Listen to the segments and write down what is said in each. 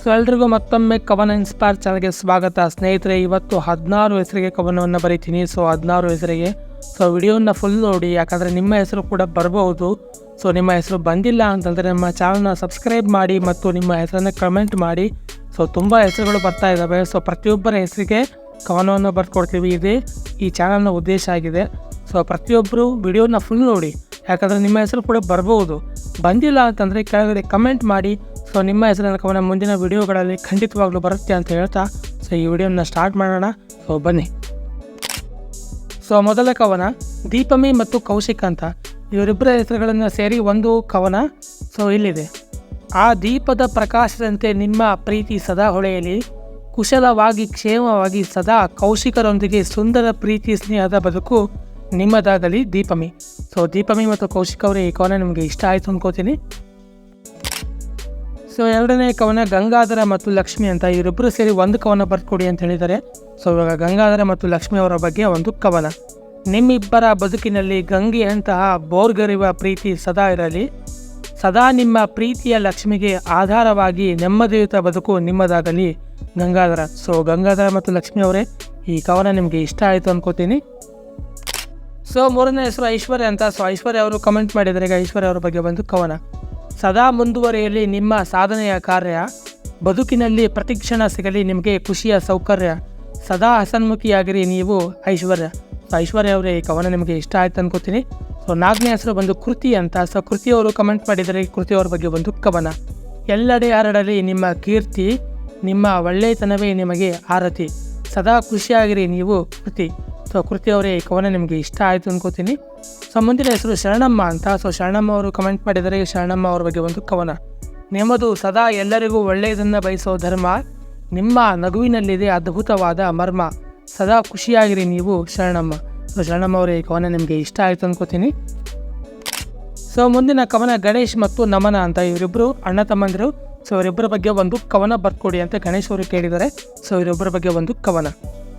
So ಎಲ್ರಿಗೂ ಮತ್ತೊಮ್ಮೆ ಕವನ ಇನ್ಸ್ಪೈರ್ ಚಾನಲ್ಗೆ ಸ್ವಾಗತ. ಸ್ನೇಹಿತರೆ, ಇವತ್ತು ಹದಿನಾರು ಹೆಸರಿಗೆ ಕವನವನ್ನು ಬರೀತೀನಿ. ಸೊ, ಹದಿನಾರು ಹೆಸರಿಗೆ. ಸೊ, ವಿಡಿಯೋನ ಫುಲ್ ನೋಡಿ, ಯಾಕಂದರೆ ನಿಮ್ಮ ಹೆಸರು ಕೂಡ ಬರಬಹುದು ಸೊ, ನಿಮ್ಮ ಹೆಸರು ಬಂದಿಲ್ಲ ಅಂತಂದರೆ ನಮ್ಮ ಚಾನಲ್ನ ಸಬ್ಸ್ಕ್ರೈಬ್ ಮಾಡಿ ಮತ್ತು ನಿಮ್ಮ ಹೆಸರನ್ನು ಕಮೆಂಟ್ ಮಾಡಿ. ಸೊ, ತುಂಬ ಹೆಸರುಗಳು ಬರ್ತಾ ಇದ್ದಾವೆ ಸೊ, ಪ್ರತಿಯೊಬ್ಬರ ಹೆಸರಿಗೆ ಕವನವನ್ನು ಬರ್ಕೊಡ್ತೀವಿ. ಇದೇ ಈ ಚಾನಲ್ನ ಉದ್ದೇಶ ಆಗಿದೆ. ಸೊ ಪ್ರತಿಯೊಬ್ಬರು ವಿಡಿಯೋನ ಫುಲ್ ನೋಡಿ, ಯಾಕಂದರೆ ನಿಮ್ಮ ಹೆಸರು ಕೂಡ ಬರ್ಬೋದು. ಬಂದಿಲ್ಲ ಅಂತಂದರೆ ಕೆಳಗಡೆ ಕಮೆಂಟ್ ಮಾಡಿ ಸೊ ನಿಮ್ಮ ಹೆಸರಿನ ಕವನ ಮುಂದಿನ ವಿಡಿಯೋಗಳಲ್ಲಿ ಖಂಡಿತವಾಗ್ಲೂ ಬರುತ್ತೆ ಅಂತ ಹೇಳ್ತಾ ಸೊ ಈ ವಿಡಿಯೋನ ಸ್ಟಾರ್ಟ್ ಮಾಡೋಣ. ಸೊ ಬನ್ನಿ. ಸೊ ಮೊದಲ ಕವನ, ದೀಪಮಿ ಮತ್ತು ಕೌಶಿಕ್ ಅಂತ. ಇವರಿಬ್ಬರ ಹೆಸರುಗಳನ್ನು ಸೇರಿ ಒಂದು ಕವನ. ಸೊ ಇಲ್ಲಿದೆ. ಆ ದೀಪದ ಪ್ರಕಾಶದಂತೆ ನಿಮ್ಮ ಪ್ರೀತಿ ಸದಾ ಹೊಳೆಯಲಿ. ಕುಶಲವಾಗಿ, ಕ್ಷೇಮವಾಗಿ ಸದಾ ಕೌಶಿಕರೊಂದಿಗೆ ಸುಂದರ ಪ್ರೀತಿ ಸ್ನೇಹದ ಬದುಕು ನಿಮ್ಮದಾಗಲಿ ದೀಪಮಿ. ಸೊ ದೀಪಮಿ ಮತ್ತು ಕೌಶಿಕ್ ಅವರೇ, ಈ ಕವನ ನಿಮಗೆ ಇಷ್ಟ ಆಯಿತು ಅನ್ಕೋತೀನಿ. ಸೊ ಎರಡನೇ ಕವನ ಗಂಗಾಧರ ಮತ್ತು ಲಕ್ಷ್ಮಿ ಅಂತ ಇವರಿಬ್ಬರು ಸೇರಿ ಒಂದು ಕವನ ಬರ್ಕೊಡಿ ಅಂತ ಹೇಳಿದ್ದಾರೆ. ಸೊ ಇವಾಗ ಗಂಗಾಧರ ಮತ್ತು ಲಕ್ಷ್ಮಿ ಅವರ ಬಗ್ಗೆ ಒಂದು ಕವನ. ನಿಮ್ಮಿಬ್ಬರ ಬದುಕಿನಲ್ಲಿ ಗಂಗೆಯಂತಹ ಬೋರ್ಗರಿವ ಪ್ರೀತಿ ಸದಾ ಇರಲಿ. ಸದಾ ನಿಮ್ಮ ಪ್ರೀತಿಯ ಲಕ್ಷ್ಮಿಗೆ ಆಧಾರವಾಗಿ ನೆಮ್ಮದಿಯುತ ಬದುಕು ನಿಮ್ಮದಾಗಲಿ ಗಂಗಾಧರ. ಸೊ ಗಂಗಾಧರ ಮತ್ತು ಲಕ್ಷ್ಮಿ ಅವರೇ, ಈ ಕವನ ನಿಮಗೆ ಇಷ್ಟ ಆಯಿತು ಅನ್ಕೋತೀನಿ. ಸೊ ಮೂರನೇ ಹೆಸರು ಐಶ್ವರ್ಯ ಅಂತ. ಸೊ ಐಶ್ವರ್ಯ ಅವರು ಕಮೆಂಟ್ ಮಾಡಿದ್ದಾರೆ. ಈಗ ಐಶ್ವರ್ಯ ಅವರ ಬಗ್ಗೆ ಒಂದು ಕವನ. ಸದಾ ಮುಂದುವರಿಯಲಿ ನಿಮ್ಮ ಸಾಧನೆಯ ಕಾರ್ಯ. ಬದುಕಿನಲ್ಲಿ ಪ್ರತಿಕ್ಷಣ ಸಿಗಲಿ ನಿಮಗೆ ಖುಷಿಯ ಸೌಕರ್ಯ. ಸದಾ ಹಸನ್ಮುಖಿಯಾಗಿರಿ ನೀವು, ಐಶ್ವರ್ಯ. ಸೊ ಐಶ್ವರ್ಯ ಅವರೇ, ಈ ಕವನ ನಿಮಗೆ ಇಷ್ಟ ಆಯ್ತು ಅನ್ಕೋತೀನಿ. ಸೊ ನಾಲ್ಕನೇ ಹೆಸರು ಬಂದು ಕೃತಿ ಅಂತ. ಸೊ ಕೃತಿಯವರು ಕಮೆಂಟ್ ಮಾಡಿದರೆ ಕೃತಿ ಅವರ ಬಗ್ಗೆ ಒಂದು ಕವನ. ಎಲ್ಲೆಡೆ ಹರಡಲಿ ನಿಮ್ಮ ಕೀರ್ತಿ, ನಿಮ್ಮ ಒಳ್ಳೆಯತನವೇ ನಿಮಗೆ ಆರತಿ. ಸದಾ ಖುಷಿಯಾಗಿರಿ ನೀವು, ಕೃತಿ. ಸೊ ಕೃತಿ ಅವರೇ ಈ ಕವನ ನಿಮಗೆ ಇಷ್ಟ ಆಯಿತು ಅನ್ಕೋತೀನಿ. ಸೊ ಮುಂದಿನ ಹೆಸರು ಶರಣಮ್ಮ ಅಂತ. ಸೊ ಶರಣಮ್ಮ ಅವರು ಕಮೆಂಟ್ ಮಾಡಿದರೆ ಶರಣಮ್ಮ ಅವ್ರ ಬಗ್ಗೆ ಒಂದು ಕವನ. ನಿಮ್ಮದು ಸದಾ ಎಲ್ಲರಿಗೂ ಒಳ್ಳೆಯದನ್ನು ಬಯಸೋ ಧರ್ಮ. ನಿಮ್ಮ ನಗುವಿನಲ್ಲಿದೆ ಅದ್ಭುತವಾದ ಮರ್ಮ. ಸದಾ ಖುಷಿಯಾಗಿರಿ ನೀವು ಶರಣಮ್ಮ. ಸೊ ಶರಣಮ್ಮ ಅವರೇ ಈ ಕವನ ನಿಮಗೆ ಇಷ್ಟ ಆಯಿತು ಅನ್ಕೋತೀನಿ. ಸೊ ಮುಂದಿನ ಕವನ ಗಣೇಶ್ ಮತ್ತು ನಮನ ಅಂತ ಇವರಿಬ್ಬರು ಅಣ್ಣ ತಮ್ಮಂದಿರು. ಸೊ ಇವರಿಬ್ಬರ ಬಗ್ಗೆ ಒಂದು ಕವನ ಬರ್ಕೊಡಿ ಅಂತ ಗಣೇಶ್ ಅವರು ಕೇಳಿದ್ದಾರೆ. ಸೊ ಇವರಿಬ್ಬರ ಬಗ್ಗೆ ಒಂದು ಕವನ.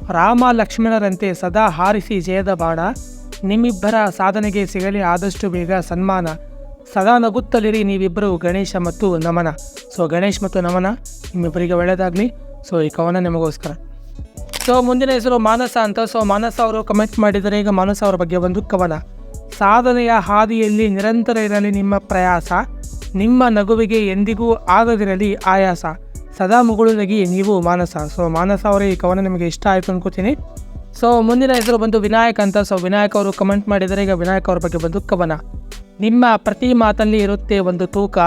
ರಾಮ ಲಕ್ಷ್ಮಣರಂತೆ ಸದಾ ಹಾರಿಸಿ ಜಯದ ಬಾಣ. ನಿಮ್ಮಿಬ್ಬರ ಸಾಧನೆಗೆ ಸಿಗಲಿ ಆದಷ್ಟು ಬೇಗ ಸನ್ಮಾನ. ಸದಾ ನಗುತ್ತಲಿರಿ ನೀವಿಬ್ಬರು ಗಣೇಶ ಮತ್ತು ನಮನ. ಸೊ ಗಣೇಶ್ ಮತ್ತು ನಮನ, ನಿಮ್ಮಿಬ್ಬರಿಗೆ ಒಳ್ಳೆಯದಾಗಲಿ ಸೊ ಈ ಕವನ ನಿಮಗೋಸ್ಕರ. ಸೊ ಮುಂದಿನ ಹೆಸರು ಮಾನಸ ಅಂತ. ಸೊ ಮಾನಸ ಅವರು ಕಮೆಂಟ್ ಮಾಡಿದರೆ ಈಗ ಮಾನಸ ಅವರ ಬಗ್ಗೆ ಒಂದು ಕವನ. ಸಾಧನೆಯ ಹಾದಿಯಲ್ಲಿ ನಿರಂತರ ಇರಲಿ ನಿಮ್ಮ ಪ್ರಯಾಸ. ನಿಮ್ಮ ನಗುವಿಗೆ ಎಂದಿಗೂ ಆಗದಿರಲಿ ಆಯಾಸ. ಸದಾ ಮುಗುಳುನಗಿ ನೀವು ಮಾನಸ. ಸೊ ಮಾನಸ ಅವರೇ ಈ ಕವನ ನಿಮಗೆ ಇಷ್ಟ ಆಯಿತು ಅನ್ಕೋತೀನಿ. ಸೊ ಮುಂದಿನ ಹೆಸರು ಬಂದು ವಿನಾಯಕ ಅಂತ. ಸೊ ವಿನಾಯಕ ಅವರು ಕಮೆಂಟ್ ಮಾಡಿದರೆ ಈಗ ವಿನಾಯಕ ಅವ್ರ ಬಗ್ಗೆ ಬಂದು ಕವನ. ನಿಮ್ಮ ಪ್ರತಿ ಮಾತಲ್ಲಿ ಇರುತ್ತೆ ಒಂದು ತೂಕ.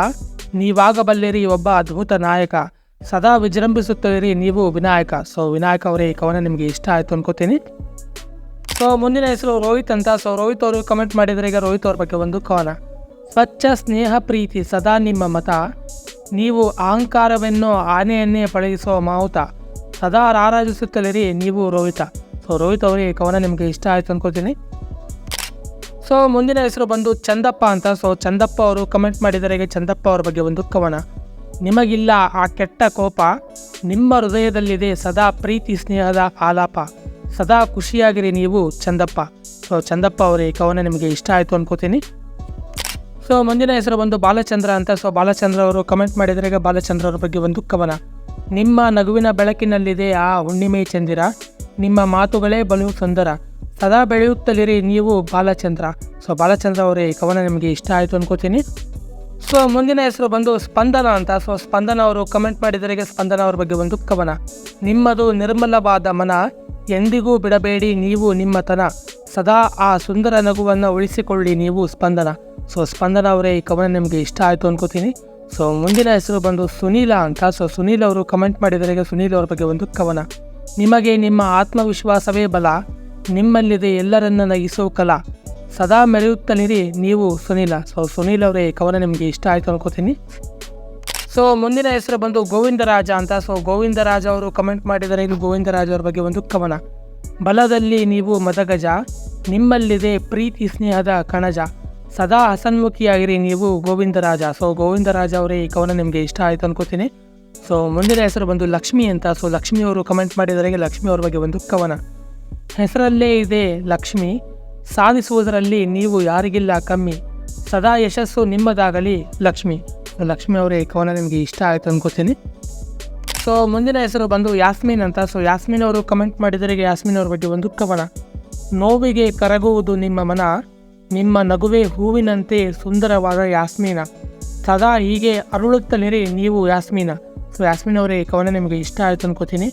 ನೀವಾಗಬಲ್ಲಿರಿ ಒಬ್ಬ ಅದ್ಭುತ ನಾಯಕ. ಸದಾ ವಿಜೃಂಭಿಸುತ್ತಿರಿ ನೀವು ವಿನಾಯಕ. ಸೊ ವಿನಾಯಕ ಅವರೇ ಈ ಕವನ ನಿಮಗೆ ಇಷ್ಟ ಆಯಿತು ಅನ್ಕೋತೀನಿ. ಸೊ ಮುಂದಿನ ಹೆಸರು ರೋಹಿತ್ ಅಂತ. ಸೊ ರೋಹಿತ್ ಅವರು ಕಮೆಂಟ್ ಮಾಡಿದರೆ ಈಗ ರೋಹಿತ್ ಅವ್ರ ಬಗ್ಗೆ ಒಂದು ಕವನ. ಸ್ವಚ್ಛ ಸ್ನೇಹ ಪ್ರೀತಿ ಸದಾ ನಿಮ್ಮ ಮತ. ನೀವು ಅಹಂಕಾರವನ್ನು ಆನೆಯನ್ನೇ ಪಳಗಿಸೋ ಮಾವುತ. ಸದಾ ರಾರಾಜಿಸುತ್ತಲಿರಿ, ನೀವು ರೋಹಿತ. ಸೊ ರೋಹಿತ್ ಅವರಿಗೆ ಕವನ ನಿಮಗೆ ಇಷ್ಟ ಆಯಿತು ಅಂದ್ಕೋತೀನಿ ಸೊ ಮುಂದಿನ ಹೆಸರು ಬಂದು ಚಂದಪ್ಪ ಅಂತ. ಸೊ ಚಂದಪ್ಪ ಅವರು ಕಮೆಂಟ್ ಮಾಡಿದರೆ ಚಂದಪ್ಪ ಅವ್ರ ಬಗ್ಗೆ ಒಂದು ಕವನ. ನಿಮಗಿಲ್ಲ ಆ ಕೆಟ್ಟ ಕೋಪ, ನಿಮ್ಮ ಹೃದಯದಲ್ಲಿದೆ ಸದಾ ಪ್ರೀತಿ ಸ್ನೇಹದ ಆಲಾಪ. ಸದಾ ಖುಷಿಯಾಗಿರಿ ನೀವು, ಚಂದಪ್ಪ. ಸೊ ಚಂದಪ್ಪ ಅವರೇ, ಕವನ ನಿಮಗೆ ಇಷ್ಟ ಆಯಿತು ಅನ್ಕೋತೀನಿ ಸೊ ಮುಂದಿನ ಹೆಸರು ಬಂದು ಬಾಲಚಂದ್ರ ಅಂತ. ಸೊ ಬಾಲಚಂದ್ರ ಅವರು ಕಮೆಂಟ್ ಮಾಡಿದರೆ ಈಗ ಬಾಲಚಂದ್ರ ಅವರ ಬಗ್ಗೆ ಒಂದು ಕವನ. ನಿಮ್ಮ ನಗುವಿನ ಬೆಳಕಿನಲ್ಲಿದೆ ಆ ಹುಣ್ಣಿಮೆ ಚಂದಿರ. ನಿಮ್ಮ ಮಾತುಗಳೇ ಬಲು ಸುಂದರ. ಸದಾ ಬೆಳೆಯುತ್ತಲಿರಿ ನೀವು ಬಾಲಚಂದ್ರ. ಸೊ ಬಾಲಚಂದ್ರ ಅವರೇ, ಈ ಕವನ ನಿಮಗೆ ಇಷ್ಟ ಆಯಿತು ಅನ್ಕೋತೀನಿ. ಸೊ ಮುಂದಿನ ಹೆಸರು ಬಂದು ಸ್ಪಂದನ ಅಂತ. ಸೊ ಸ್ಪಂದನ ಅವರು ಕಮೆಂಟ್ ಮಾಡಿದರೆ ಈಗ ಸ್ಪಂದನ ಅವರ ಬಗ್ಗೆ ಒಂದು ಕವನ. ನಿಮ್ಮದು ನಿರ್ಮಲವಾದ ಮನ, ಎಂದಿಗೂ ಬಿಡಬೇಡಿ ನೀವು ನಿಮ್ಮತನ ಸದಾ ಆ ಸುಂದರ ನಗುವನ್ನು ಉಳಿಸಿಕೊಳ್ಳಿ ನೀವು ಸ್ಪಂದನ. ಸೊ ಸ್ಪಂದನ ಅವರೇ ಈ ಕವನ ನಿಮಗೆ ಇಷ್ಟ ಆಯಿತು ಅನ್ಕೋತೀನಿ. ಸೊ ಮುಂದಿನ ಹೆಸರು ಬಂದು ಸುನೀಲ ಅಂತ. ಸೊ ಸುನೀಲ್ ಅವರು ಕಮೆಂಟ್ ಮಾಡಿದರೆ ಸುನೀಲ್ ಅವ್ರ ಬಗ್ಗೆ ಒಂದು ಕವನ. ನಿಮಗೆ ನಿಮ್ಮ ಆತ್ಮವಿಶ್ವಾಸವೇ ಬಲ. ನಿಮ್ಮಲ್ಲಿದೆ ಎಲ್ಲರನ್ನ ನಗಿಸೋ ಕಲಾ. ಸದಾ ಮೆರೆಯುತ್ತಲಿರಿ ನೀವು ಸುನೀಲ. ಸೊ ಸುನೀಲ್ ಅವರೇ ಈ ಕವನ ನಿಮಗೆ ಇಷ್ಟ ಆಯಿತು ಅನ್ಕೋತೀನಿ. ಸೊ ಮುಂದಿನ ಹೆಸರು ಬಂದು ಗೋವಿಂದರಾಜ ಅಂತ. ಸೊ ಗೋವಿಂದರಾಜ ಅವರು ಕಮೆಂಟ್ ಮಾಡಿದರೆ ಇದು ಗೋವಿಂದರಾಜ ಅವರ ಬಗ್ಗೆ ಒಂದು ಕವನ. ಬಲದಲ್ಲಿ ನೀವು ಮದಗಜ. ನಿಮ್ಮಲ್ಲಿದೆ ಪ್ರೀತಿ ಸ್ನೇಹದ ಕಣಜ. ಸದಾ ಹಸನ್ಮುಖಿಯಾಗಿರಿ ನೀವು ಗೋವಿಂದರಾಜ. ಸೊ ಗೋವಿಂದರಾಜ ಅವರೇ ಈ ಕವನ ನಿಮಗೆ ಇಷ್ಟ ಆಯಿತು ಅನ್ಕೋತೀನಿ. ಸೊ ಮುಂದಿನ ಹೆಸರು ಬಂದು ಲಕ್ಷ್ಮಿ ಅಂತ. ಸೊ ಲಕ್ಷ್ಮಿ ಅವರು ಕಮೆಂಟ್ ಮಾಡಿದರೆ ಲಕ್ಷ್ಮಿ ಅವ್ರ ಬಗ್ಗೆ ಒಂದು ಕವನ. ಹೆಸರಲ್ಲೇ ಇದೆ ಲಕ್ಷ್ಮಿ. ಸಾಧಿಸುವುದರಲ್ಲಿ ನೀವು ಯಾರಿಗಿಲ್ಲ ಕಮ್ಮಿ. ಸದಾ ಯಶಸ್ಸು ನಿಮ್ಮದಾಗಲಿ ಲಕ್ಷ್ಮಿ. ಲಕ್ಷ್ಮಿ ಅವರೇ ಈ ಕವನ ನಿಮಗೆ ಇಷ್ಟ ಆಯಿತು ಅನ್ಕೋತೀನಿ. ಸೊ ಮುಂದಿನ ಹೆಸರು ಬಂದು ಯಾಸ್ಮಿನ್ ಅಂತ. ಸೊ ಯಾಸ್ಮಿನ್ ಅವರು ಕಮೆಂಟ್ ಮಾಡಿದರೆ ಯಾಸ್ಮಿನ್ ಅವ್ರ ಬಗ್ಗೆ ಒಂದು ಕವನ. ನೋವಿಗೆ ಕರಗುವುದು ನಿಮ್ಮ ಮನ. ನಿಮ್ಮ ನಗುವೆ ಹೂವಿನಂತೆ ಸುಂದರವಾದ ಯಾಸ್ಮೀನ. ಸದಾ ಹೀಗೆ ಅರಳುತ್ತಲಿರಿ ನೀವು ಯಾಸ್ಮೀನ. ಸೊ ಯಾಸ್ಮೀನ್ ಅವರೇ ಈ ಕವನ ನಿಮಗೆ ಇಷ್ಟ ಆಯಿತು ಅನ್ಕೋತೀನಿ.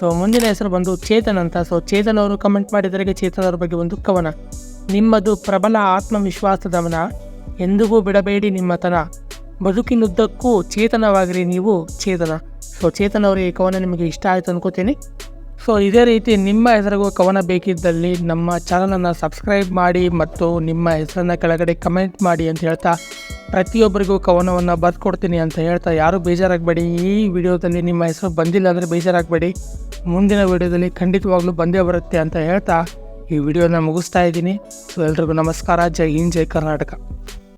ಸೊ, ಮುಂದಿನ ಹೆಸರು ಬಂದು ಚೇತನ್ ಅಂತ. ಸೊ, ಚೇತನ್ ಅವರು ಕಮೆಂಟ್ ಮಾಡಿದರೆ ಚೇತನ್ ಅವರ ಬಗ್ಗೆ ಒಂದು ಕವನ. ನಿಮ್ಮದು ಪ್ರಬಲ ಆತ್ಮವಿಶ್ವಾಸದವನ. ಎಂದಿಗೂ ಬಿಡಬೇಡಿ ನಿಮ್ಮತನ. ಬದುಕಿನುದ್ದಕ್ಕೂ ಚೇತನವಾಗಿರಿ ನೀವು ಚೇತನ. ಸೊ, ಚೇತನ್ ಅವರ ಕವನ ನಿಮಗೆ ಇಷ್ಟ ಆಯಿತು ಅನ್ಕೋತೀನಿ. ಸೊ ಇದೇ ರೀತಿ ನಿಮ್ಮ ಹೆಸರಿಗೂ ಕವನ ಬೇಕಿದ್ದಲ್ಲಿ ನಮ್ಮ ಚಾನಲನ್ನು ಸಬ್ಸ್ಕ್ರೈಬ್ ಮಾಡಿ ಮತ್ತು ನಿಮ್ಮ ಹೆಸರನ್ನು ಕೆಳಗಡೆ ಕಮೆಂಟ್ ಮಾಡಿ ಅಂತ ಹೇಳ್ತಾ ಪ್ರತಿಯೊಬ್ಬರಿಗೂ ಕವನವನ್ನು ಬರ್ಕೊಡ್ತೀನಿ ಅಂತ ಹೇಳ್ತಾ ಯಾರೂ ಬೇಜಾರಾಗಬೇಡಿ. ಈ ವಿಡಿಯೋದಲ್ಲಿ ನಿಮ್ಮ ಹೆಸರು ಬಂದಿಲ್ಲ ಅಂದರೆ ಬೇಜಾರಾಗಬೇಡಿ. ಮುಂದಿನ ವಿಡಿಯೋದಲ್ಲಿ ಖಂಡಿತವಾಗ್ಲೂ ಬಂದೇ ಬರುತ್ತೆ ಅಂತ ಹೇಳ್ತಾ ಈ ವಿಡಿಯೋನ ಮುಗಿಸ್ತಾ ಇದ್ದೀನಿ. ಸೊ, ಎಲ್ರಿಗೂ ನಮಸ್ಕಾರ. ಜೈ ಹಿಂದ್, ಜೈ ಕರ್ನಾಟಕ.